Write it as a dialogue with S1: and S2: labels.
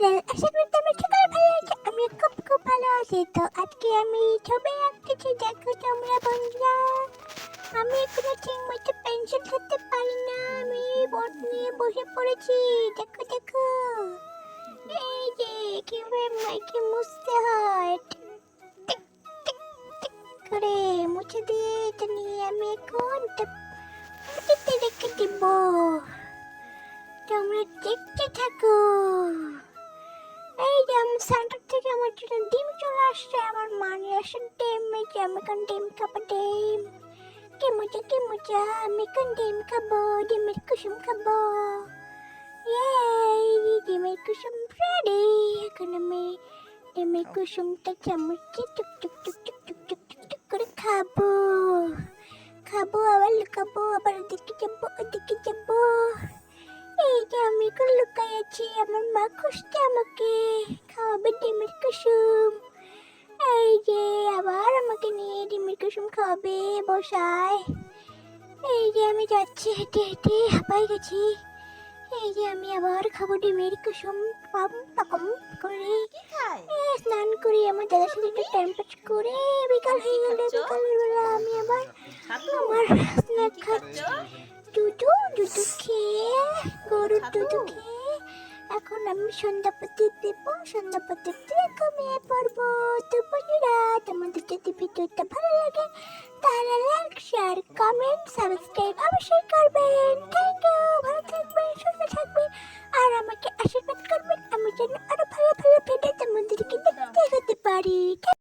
S1: Channel আশা করি তোমরা সকলে ভালো আছো। আমি খুব খুব ভালো আছি। তো আজকে আমি ছবি আঁকতেছি। দেখো তোমরা বন্ধুরা, আমি এখনও ঠিক মতো পেন্সিল ধরতে পারি না। আমি বোর্ড নিয়ে বসে পড়েছি। দেখো দেখো। এই যে, কীভাবে মাইকে মুছতে হয়। করে মুছে দিয়ে এটা নিয়ে আমি এখন রেখে দিব তোমরা দেখতে থাকো এই যে আমার সেন্টার জন্য ডিম চলে আসছে। আমার মানে আসে ডিম যে আমি এখন ডিম খাব, ডিম। কি মজা কি মজা, আমি এখন ডিম খাব, ডিমের কুসুম খাব। এই ডিমের কুসুম রেডি এখন আমি ডিমের কুসুমটা চামচে টুক টুক টুক টুক টুক টুক টুক টুক করে খাব। খাব, আবার লুকাবো আবার ওদিকে যাব ওদিকে যাব। লুকাই আমার মা খুঁজছে আমাকে খাওয়াবে ডিমের কুসুম। এই যে আবার আমাকে নিয়ে ডিমের কুসুম খাওয়াবে বসায়। এই যে আমি যাচ্ছি হেঁটে হেঁটে হাঁপাই গেছি। এই যে আমি আবার খাব ডিমের কুসুম পাম পাকম করে। স্নান করি আমার দাদার সাথে একটু টাইম পাস করে বিকাল হয়ে গেলে বিকালের বেলা আমি আবার আমার স্ন্যাক খাচ্ছি। দুধু দুধু খেয়ে গরুর দুধু খেয়ে এখন আমি সন্ধ্যাপতি দেব সন্ধ্যাপতি দিয়ে ঘুমিয়ে পড়ব। তো বন্ধুরা, তোমাদের যদি ভিডিওটা ভালো লাগে, তাহলে লাইক শেয়ার কমেন্ট সাবস্ক্রাইব অবশ্যই করবেন। থ্যাংক ইউ ভালো থাকবেন সুস্থ থাকবেন আর আমাকে আশীর্বাদ করবেন। আমি যেন আরও ভালো ভালো ভিডিও তোমাদেরকে দেখতে হতে পারি।